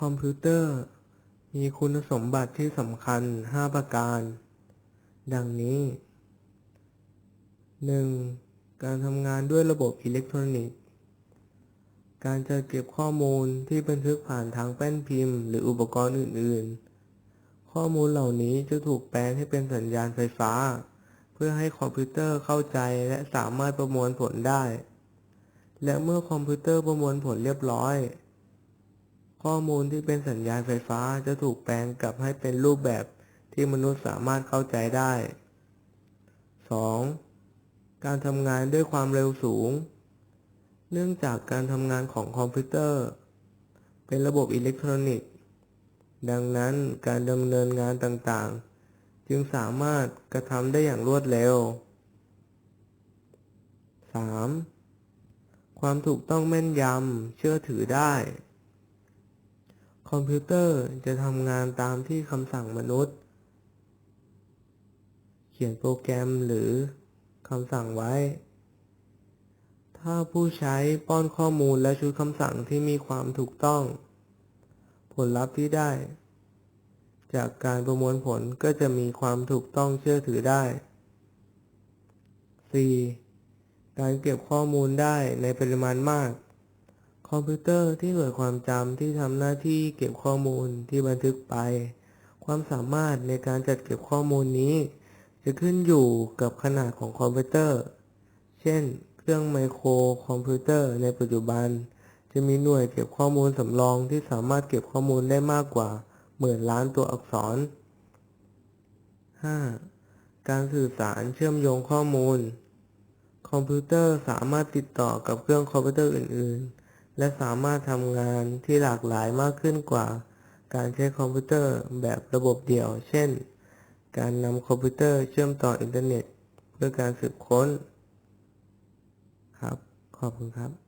คอมพิวเตอร์ มีคุณสมบัติที่สำคัญ 5 ประการ ดังนี้ 1. การทำงานด้วยระบบอิเล็กทรอนิกส์ การจัดเก็บข้อมูลที่บันทึกผ่านทางแป้นพิมพ์ หรืออุปกรณ์อื่น ๆ ข้อมูลเหล่านี้จะถูกแปลงให้เป็นสัญญาณไฟฟ้า เพื่อให้คอมพิวเตอร์เข้าใจและสามารถประมวลผลได้ และเมื่อคอมพิวเตอร์ประมวลผลเรียบร้อย ข้อมูลที่เป็นสัญญาณไฟฟ้าจะถูกแปลงกลับให้เป็นรูปแบบที่มนุษย์สามารถเข้าใจได้ 2. การทำงานด้วยความเร็วสูง เนื่องจากการทำงานของคอมพิวเตอร์ เป็นระบบอิเล็กทรอนิกส์ ดังนั้นการดำเนินงานต่างๆ จึงสามารถกระทำได้อย่างรวดเร็ว 3. ความถูกต้องแม่นยำเชื่อถือได้ อมพิวเตอร์จะทำงานตามที่คำสั่งมนุษย์ เขียนโปรแกรมหรือคำสั่งไว้ ถ้าผู้ใช้ป้อนข้อมูลและชุดคำสั่งที่มีความถูกต้อง ผลลัพธ์ที่ได้ จากการประมวลผลก็จะมีความถูกต้องเชื่อถือได้ 4. การเก็บข้อมูลได้ในปริมาณมาก อมพิวเตอร์ที่หน่วยความจำที่ทำหน้าที่เก็บข้อมูลที่บันทึกไป ความสามารถในการจัดเก็บข้อมูลนี้ จะขึ้นอยู่กับขนาดของคอมพิวเตอร์ เช่น เครื่องไมโครคอมพิวเตอร์ในปัจจุบัน จะมีหน่วยเก็บข้อมูลสำรองที่สามารถเก็บข้อมูลได้มากกว่าหมื่นล้านตัวอักษร 5. การสื่อสารเชื่อมโยงข้อมูล คอมพิวเตอร์สามารถติดต่อกับเครื่องคอมพิวเตอร์อื่น ๆ และสามารถทำงานที่หลากหลายมากขึ้นกว่าการใช้คอมพิวเตอร์แบบระบบเดี่ยว เช่น การนำคอมพิวเตอร์เชื่อมต่ออินเทอร์เน็ต เพื่อการสืบค้น ครับ ขอบคุณครับ